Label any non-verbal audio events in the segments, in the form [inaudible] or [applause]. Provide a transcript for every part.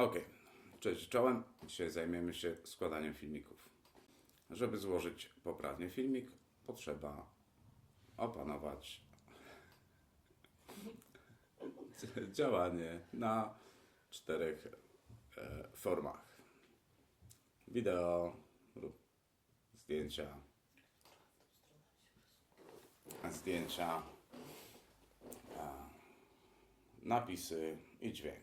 Okej, cześć, czołem. Dzisiaj zajmiemy się składaniem filmików. Żeby złożyć poprawnie filmik, potrzeba opanować [laughs] działanie na czterech e, formach. Wideo lub zdjęcia, zdjęcia, e, napisy i dźwięk.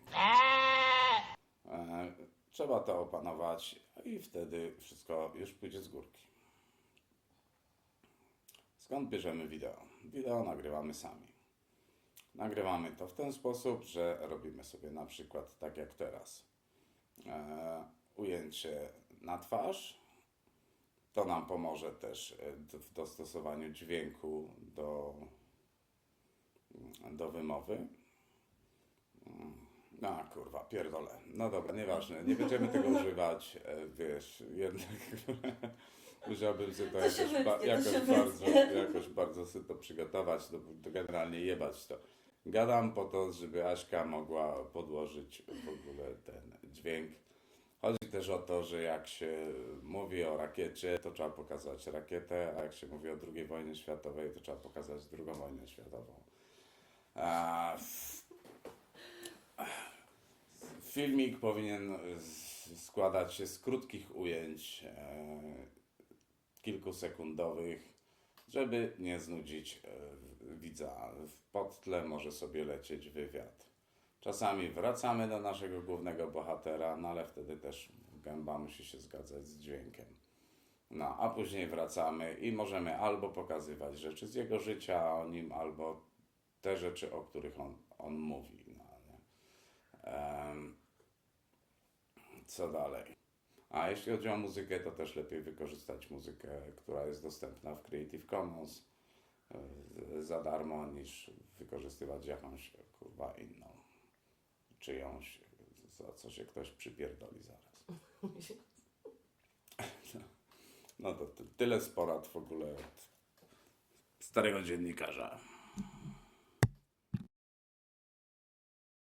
Trzeba to opanować i wtedy wszystko już pójdzie z górki. Skąd bierzemy wideo? Wideo nagrywamy sami. Nagrywamy to w ten sposób, że robimy sobie na przykład tak jak teraz. E, ujęcie na twarz. To nam pomoże też e, w dostosowaniu dźwięku do, do wymowy. No kurwa, pierdolę. No dobra, nieważne, nie będziemy tego [laughs] używać, e, wiesz, jednak [laughs] musiałbym sobie to, To się jakoś, ba- wytnie, to jakoś, się bardzo, jakoś bardzo sobie to przygotować, to, to generalnie jebać to. Gadam po to, żeby Aśka mogła podłożyć w ogóle ten dźwięk. Chodzi też o to, że jak się mówi o rakiecie, to trzeba pokazać rakietę, a jak się mówi o II wojnie światowej, to trzeba pokazać II wojnę światową. A, Filmik powinien z- składać się z krótkich ujęć, e, kilkusekundowych, żeby nie znudzić e, widza. W podtle może sobie lecieć wywiad. Czasami wracamy do naszego głównego bohatera, no ale wtedy też gęba musi się zgadzać z dźwiękiem. No, a później wracamy i możemy albo pokazywać rzeczy z jego życia o nim, albo te rzeczy, o których on, on mówi. No, nie? Em, co dalej? A jeśli chodzi o muzykę, to też lepiej wykorzystać muzykę, która jest dostępna w Creative Commons e, za darmo, niż wykorzystywać jakąś kurwa inną. Czyjąś, za co się ktoś przypierdoli zaraz. No to ty- tyle z porad w ogóle od starego dziennikarza.